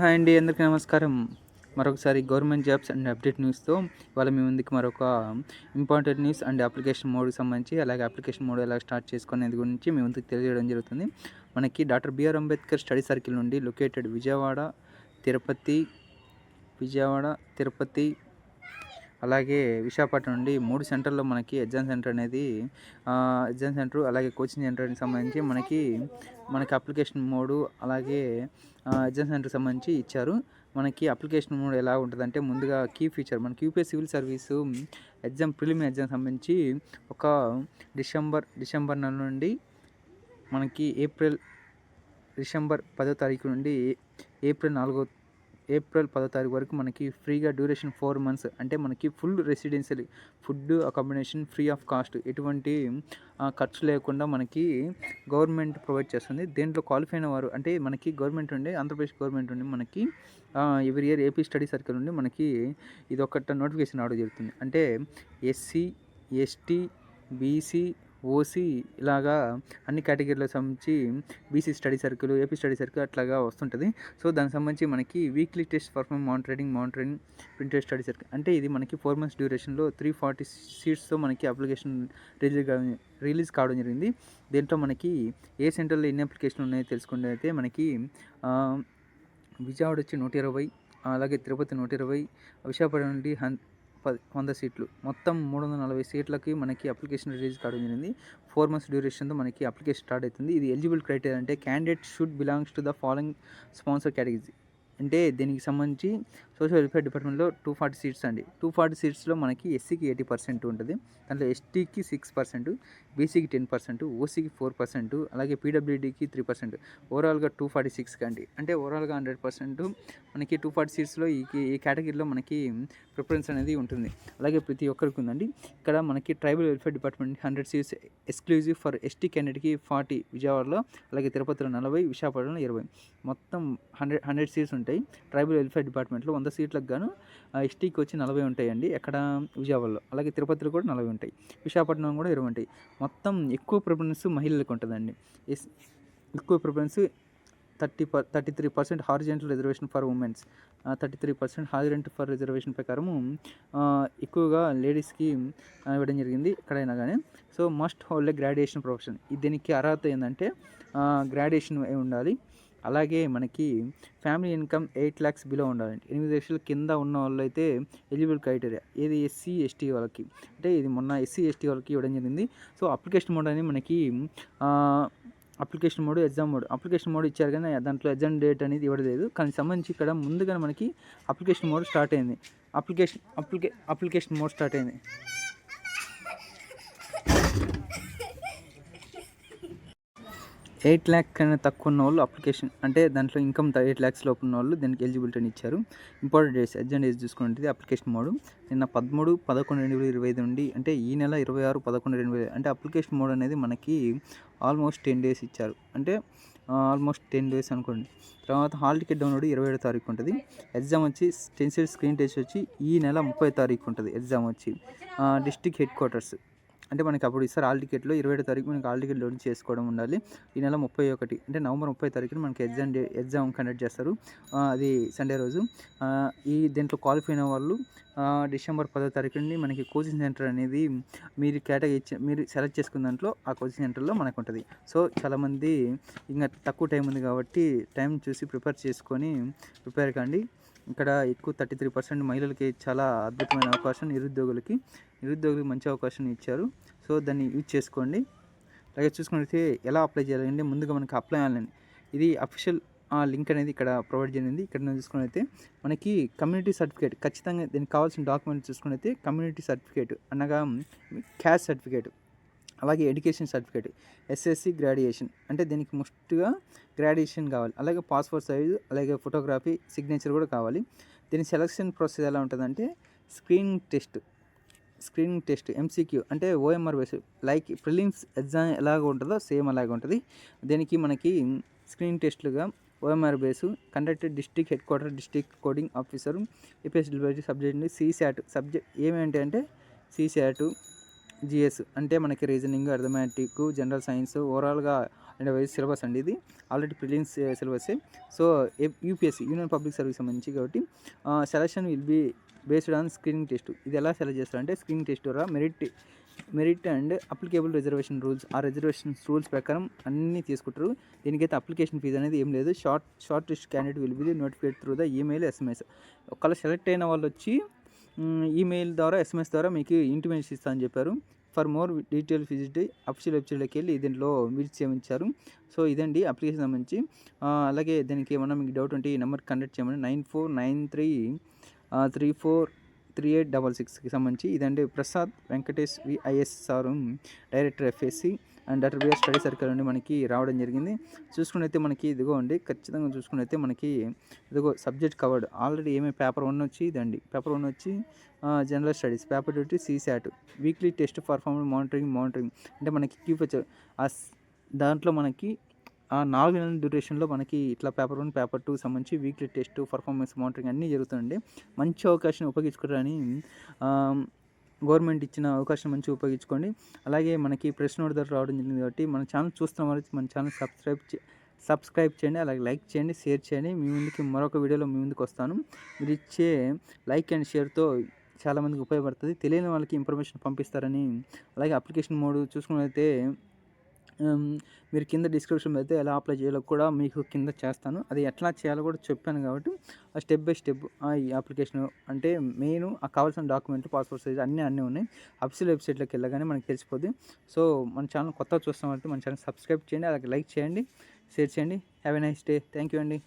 Hi అండి అందరికీ నమస్కారం. మరొకసారి గవర్నమెంట్ జాబ్స్ అండ్ అప్డేట్ న్యూస్తో ఇవాళ మీ ముందుకు మరొక ఇంపార్టెంట్ న్యూస్ అండ్ అప్లికేషన్ మోడ్కి సంబంధించి అలాగే అప్లికేషన్ మోడ్ ఎలా స్టార్ట్ చేసుకునేది గురించి మీ ముందుకు తెలియజేయడం జరుగుతుంది. మనకి doctor BR Ambedkar study circle నుండి లొకేటెడ్ విజయవాడ తిరుపతి విజయవాడ తిరుపతి అలాగే విశాఖపట్నం నుండి మూడు సెంటర్లో మనకి ఎగ్జామ్ సెంటర్ అనేది ఎగ్జామ్ సెంటర్ అలాగే కోచింగ్ సెంటర్కి సంబంధించి మనకి మనకి అప్లికేషన్ మోడు అలాగే ఎగ్జామ్ సెంటర్కి సంబంధించి ఇచ్చారు. మనకి అప్లికేషన్ మోడ్ ఎలా ఉంటుందంటే ముందుగా కీ ఫీచర్ మనకి UPS civil service exam preliminary exam సంబంధించి ఒక డిసెంబర్ డిసెంబర్ నెల నుండి మనకి ఏప్రిల్ డిసెంబర్ పదో తారీఖు నుండి ఏప్రిల్ నాలుగో ఏప్రిల్ పదో తారీఖు వరకు మనకి ఫ్రీగా డ్యూరేషన్ ఫోర్ మంత్స్ అంటే మనకి full residential food accommodation free of cost ఎటువంటి ఖర్చు లేకుండా మనకి గవర్నమెంట్ ప్రొవైడ్ చేస్తుంది. దీంట్లో క్వాలిఫై అయిన వారు అంటే మనకి గవర్నమెంట్ ఉండి ఆంధ్రప్రదేశ్ గవర్నమెంట్ ఉండి మనకి every year AP study circle నుండి మనకి ఇది ఒకటి నోటిఫికేషన్ రావడం జరుగుతుంది. అంటే ఎస్సీ ఎస్టీ బీసీ ఓసీ ఇలాగా అన్ని కేటగిరీలో సంబంధించి BC study circle AP study circle అట్లాగా వస్తుంటుంది. సో దానికి సంబంధించి మనకి weekly test perform monitoring monitoring printed study circle. అంటే ఇది మనకి ఫోర్ మంత్స్ డ్యూరేషన్లో త్రీ ఫార్టీ సీట్స్తో మనకి అప్లికేషన్ రిలీజ్ రిలీజ్ కావడం జరిగింది. దీంట్లో మనకి ఏ సెంటర్లో ఎన్ని అప్లికేషన్లు ఉన్నాయో తెలుసుకుంటే అయితే మనకి విజయవాడ వచ్చి నూట ఇరవై అలాగే తిరుపతి నూట ఇరవై విశాఖపట్నం నుండి హన్ పది వంద సీట్లు. మొత్తం మూడు వందల నలభై సీట్లకి మనకి అప్లికేషన్ రిలీజ్ కావడం జరిగింది. ఫోర్ మంత్స్ డ్యూరేషన్తో మనకి అప్లికేషన్ స్టార్ట్ అవుతుంది. ఇది ఎలిజిబుల్ క్రైటీరియా అంటే candidate should belongs to the following sponsor category అంటే దీనికి సంబంధించి సోషల్ వెల్ఫేర్ డిపార్ట్మెంట్లో టూ ఫార్టీ సీట్స్ అండి. టూ ఫార్టీ సీట్స్లో మనకి ఎస్సీకి ఎయిటీ పర్సెంట్ ఉంటుంది. దాంట్లో ఎస్టీకి సిక్స్ పర్సెంట్ బీసీకి టెన్ పర్సెంట్ ఓసీకి ఫోర్ పర్సెంట్ అలాగే పీడబ్ల్యూడీకి త్రీ పర్సెంట్. ఓవరాల్గా టూ ఫార్టీ సిక్స్కి అండి అంటే ఓవరాల్గా హండ్రెడ్ పర్సెంట్ మనకి టూ ఫార్టీ సీట్స్లో ఈ ఈ కేటగిరీలో మనకి ప్రిఫరెన్స్ అనేది ఉంటుంది. అలాగే ప్రతి ఒక్కరికి ఉందండి. ఇక్కడ మనకి tribal welfare department hundred seats exclusive for ST క్యాండిడేట్కి forty విజయవాడలో అలాగే తిరుపతిలో నలభై విశాఖపట్నంలో ఇరవై. మొత్తం హండ్రెడ్ హండ్రెడ్ సీట్స్ ఉంటాయి. ట్రైబల్ వెల్ఫేర్ డిపార్ట్మెంట్లో వంద సీట్లకు గాను ఎస్టీకి వచ్చి నలభై ఉంటాయండి ఎక్కడ? విజయవాడలో. అలాగే తిరుపతిలో కూడా నలభై ఉంటాయి. విశాఖపట్నం కూడా ఇరవై ఉంటాయి. మొత్తం ఎక్కువ ప్రిఫరెన్స్ మహిళలకు ఉంటుందండి. ఎక్కువ preference thirty per thirty three percent horizontal reservation for women's. Thirty three percent horizontal for reservation ప్రకారము ఎక్కువగా లేడీస్కి ఇవ్వడం జరిగింది ఎక్కడైనా కానీ so must hold graduation profession. దీనికి అర్హత ఏంటంటే గ్రాడ్యుయేషన్ ఉండాలి. అలాగే మనకి family income eight lakhs below ఉండాలండి. ఎనిమిది లక్షల కింద ఉన్న వాళ్ళు అయితే ఎలిజిబుల్ క్రైటీరియా. ఏది ఎస్సీ ఎస్టీ వాళ్ళకి. అంటే ఇది మొన్న ఎస్సీ ఎస్టీ వాళ్ళకి ఇవ్వడం జరిగింది. సో అప్లికేషన్ మోడ్ అని మనకి application mode exam mode. Application mode ఇచ్చారు కానీ దాంట్లో ఎగ్జామ్ డేట్ అనేది ఇవ్వలేదు కానీ సంబంధించి ఇక్కడ ముందుగానే మనకి అప్లికేషన్ మోడ్ స్టార్ట్ అయింది. అప్లికేషన్ అప్లికే అప్లికేషన్ మోడ్ స్టార్ట్ అయింది. ఎయిట్ ల్యాక్ కన్నా తక్కువ ఉన్న వాళ్ళు అప్లికేషన్ అంటే దాంట్లో ఇన్కమ్ ఎయిట్ ల్యాక్స్ లోపు ఉన్న వాళ్ళు దీనికి ఎలిజిబిలిటీని ఇచ్చారు. ఇంపార్టెంట్ డేస్ ఎగ్జామ్ డేస్ చూసుకుంటే అప్లికేషన్ మోడ్. నిన్న పదమూడు పదకొండు రెండు వేల ఇరవై ఐదు నుండి అంటే ఈ నెల ఇరవై ఆరు పదకొండు రెండు వేల అంటే అప్లికేషన్ మోడ్ అనేది మనకి ఆల్మోస్ట్ టెన్ డేస్ ఇచ్చారు. అంటే ఆల్మోస్ట్ టెన్ డేస్ అనుకోండి. తర్వాత హాల్ టికెట్ డౌన్లోడ్ ఇరవై ఏడో తారీఖు ఉంటుంది. ఎగ్జామ్ వచ్చి టెన్సిల్ స్క్రీన్ టెస్ట్ వచ్చి ఈ నెల ముప్పై తారీఖు ఉంటుంది ఎగ్జామ్ వచ్చి. District head quarters. అంటే మనకి అప్పుడు ఇస్తారు ఆల్ టికెట్లో ఇరవై ఏడు తారీఖు మనకి ఆల్ టికెట్ లోడ్ చేసుకోవడం ఉండాలి. ఈ నెల ముప్పై ఒకటి అంటే నవంబర్ ముప్పై తారీఖున మనకి ఎగ్జామ్ డే ఎగ్జామ్ కండక్ట్ చేస్తారు. అది సండే రోజు. ఈ దీంట్లో క్వాలిఫై అయిన వాళ్ళు డిసెంబర్ పదో తారీఖు నుండి మనకి కోచింగ్ సెంటర్ అనేది మీరు కేటగిరీ ఇచ్చి మీరు సెలెక్ట్ చేసుకున్న దాంట్లో ఆ కోచింగ్ సెంటర్లో మనకు ఉంటుంది. సో చాలామంది ఇంకా తక్కువ టైం ఉంది కాబట్టి టైం చూసి ప్రిపేర్ చేసుకొని ప్రిపేర్ కండి. ఇక్కడ ఎక్కువ థర్టీ త్రీ పర్సెంట్ మహిళలకి చాలా అద్భుతమైన అవకాశం నిరుద్యోగులకి. నిరుద్యోగులకు మంచి అవకాశం ఇచ్చారు. సో దాన్ని యూజ్ చేసుకోండి. అలాగే చూసుకున్నట్లయితే ఎలా అప్లై చేయాలంటే ముందుగా మనకి అప్లై అవ్వాలండి ఇది అఫీషియల్ లింక్ అనేది ఇక్కడ ప్రొవైడ్ చేయండి ఇక్కడ చూసుకున్నైతే మనకి కమ్యూనిటీ సర్టిఫికేట్ ఖచ్చితంగా దీనికి కావాల్సిన డాక్యుమెంట్ చూసుకున్నైతే కమ్యూనిటీ సర్టిఫికేట్ అనగా క్యాష్ సర్టిఫికేట్ అలాగే ఎడ్యుకేషన్ సర్టిఫికేట్ ఎస్ఎస్సి గ్రాడ్యుయేషన్. అంటే దీనికి ముస్ట్గా గ్రాడ్యుయేషన్ కావాలి. అలాగే పాస్పోర్ట్ సైజు అలాగే ఫోటోగ్రఫీ సిగ్నేచర్ కూడా కావాలి. దీని సెలక్షన్ ప్రాసెస్ ఎలా ఉంటుందంటే screening test screening test MCQ అంటే OMR base like prelims exam ఎలాగ ఉంటుందో సేమ్ అలాగే ఉంటుంది. దీనికి మనకి screening టెస్ట్లుగా OMR base conducted district head quarter district coding officer APS delivery subject CSAT subject ఏమేంటి అంటే సిశాట్ జిఎస్ అంటే మనకి రీజనింగ్ అర్థమెటిక్ జనరల్ సైన్స్ ఓవరాల్గా అండ్ వైజ్ సిలబస్ అండి ఇది. Already prelims సిలబసే. So UPSC union public service సంబంధించి కాబట్టి selection will be based on screening test. ఇది ఎలా సెలెక్ట్ చేస్తారంటే స్క్రీనింగ్ టెస్ట్ ద్వారా merit merit and applicable reservation rules. ఆ రిజర్వేషన్ రూల్స్ ప్రకారం అన్నీ తీసుకుంటారు. దీనికైతే అప్లికేషన్ ఫీజు అనేది ఏం లేదు. Short short list candidate will be notified through the email SMS. ఒకవేళ సెలెక్ట్ అయిన వాళ్ళు వచ్చి ఈమెయిల్ ద్వారా ఎస్ఎంఎస్ ద్వారా మీకు ఇంటిమేషన్ ఇస్తా అని చెప్పారు. For more detail visit official వెబ్సైట్లోకి వెళ్ళి దీంట్లో విజిట్ చేయమంచారు సో ఇదండి అప్లికేషన్ సంబంధించి. అలాగే దీనికి ఏమన్నా మీకు డౌట్ ఉంటే ఈ నెంబర్ కండక్ట్ చేయమని nine four nine three three four three eight double సిక్స్కి సంబంధించి ఇదండి Prasad Venkatesh VIS sir director FSC and doctor BR study circle నుండి మనకి రావడం జరిగింది. చూసుకున్నైతే మనకి ఇదిగో అండి ఖచ్చితంగా చూసుకున్నైతే మనకి ఇదిగో సబ్జెక్ట్ కవర్డ్. ఆల్రెడీ ఏమేమి పేపర్ వన్ వచ్చి ఇదండి. పేపర్ వన్ వచ్చి general studies. Paper two CSAT. Weekly test performance monitoring monitoring. అంటే మనకి కీప్ ఆ దాంట్లో మనకి ఆ నాలుగు నెలల డ్యూరేషన్లో మనకి ఇట్లా పేపర్ వన్ పేపర్ టూ సంబంధించి వీక్లీ టెస్ట్ పర్ఫార్మెన్స్ మానిటరింగ్ అన్నీ జరుగుతుందండి. మంచి అవకాశం ఉపయోగించుకోవడానికి గవర్నమెంట్ ఇచ్చిన అవకాశం మంచిగా ఉపయోగించుకోండి. అలాగే మనకి ప్రెస్ నోట్ ద్వారా రావడం జరిగింది కాబట్టి మన ఛానల్ చూస్తున్న వారికి మన ఛానల్ సబ్స్క్రైబ్ సబ్స్క్రైబ్ చేయండి అలాగే లైక్ చేయండి షేర్ చేయండి. మీ ముందుకి మరొక వీడియోలో మీ ముందుకు వస్తాను. మీరు ఇచ్చే లైక్ అండ్ షేర్తో చాలామందికి ఉపయోగపడుతుంది. తెలియని వాళ్ళకి ఇన్ఫర్మేషన్ పంపిస్తారని అలాగే అప్లికేషన్ మోడ్ చూసుకున్నట్లయితే మీరు కింద డిస్క్రిప్షన్ అయితే ఎలా అప్లై చేయాలో కూడా మీకు కింద చేస్తాను. అది ఎట్లా చేయాలో కూడా చెప్పాను కాబట్టి ఆ స్టెప్ బై స్టెప్ ఈ అప్లికేషన్ అంటే మెయిన్ ఆ కావాల్సిన డాక్యుమెంట్లు పాస్పోర్ట్ సైజ్ అన్నీ అన్నీ ఉన్నాయి. అఫీషియల్ వెబ్సైట్లోకి వెళ్ళగానే మనకి తెలిసిపోద్ది. సో మన ఛానల్ కొత్తగా చూస్తాం కాబట్టి మన ఛానల్ సబ్స్క్రైబ్ చేయండి అలాగే లైక్ చేయండి షేర్ చేయండి. Have a nice day thank you అండి.